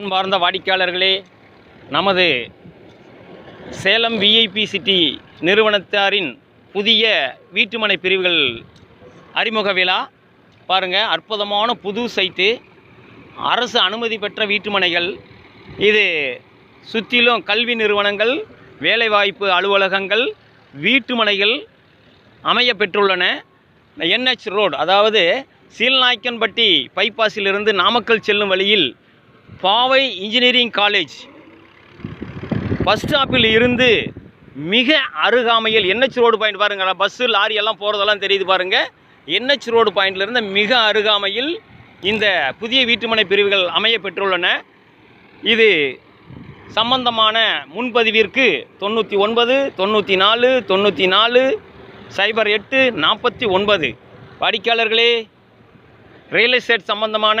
அன்பார்ந்த வாடிக்கையாளர்களே நமது சேலம் விஐபி சிட்டி நிறுவனத்தாரின் புதிய வீட்டுமனை பிரிவுகள் அறிமுக விழா. பாருங்கள் அற்புதமான புது சைட்டு. அரசு அனுமதி பெற்ற வீட்டுமனைகள். இது சுற்றிலும் கல்வி நிறுவனங்கள் வேலைவாய்ப்பு அலுவலகங்கள் வீட்டுமனைகள் அமைய பெற்றுள்ளன. என்ஹெச் ரோடு அதாவது சீல்நாய்க்கன்பட்டி பைபாஸிலிருந்து நாமக்கல் செல்லும் வழியில் பாவை இன்ஜினியரிங் காலேஜ் பஸ் ஸ்டாப்பில் இருந்து மிக அருகாமையில் என்ஹெச் ரோடு பாயிண்ட் பாருங்க பஸ்ஸு லாரி எல்லாம் போகிறதெல்லாம் தெரியுது பாருங்கள் என்ஹெச் ரோடு பாயிண்ட்லேருந்து மிக அருகாமையில் இந்த புதிய வீட்டுமனை பிரிவுகள் அமைய பெற்றுள்ளன. இது சம்பந்தமான முன்பதிவிற்கு தொண்ணூற்றி ஒன்பது தொண்ணூற்றி நாலு தொண்ணூற்றி நாலு சைபர் எட்டு நாற்பத்தி ஒன்பது. வாடிக்கையாளர்களே ரியல் எஸ்டேட் சம்பந்தமான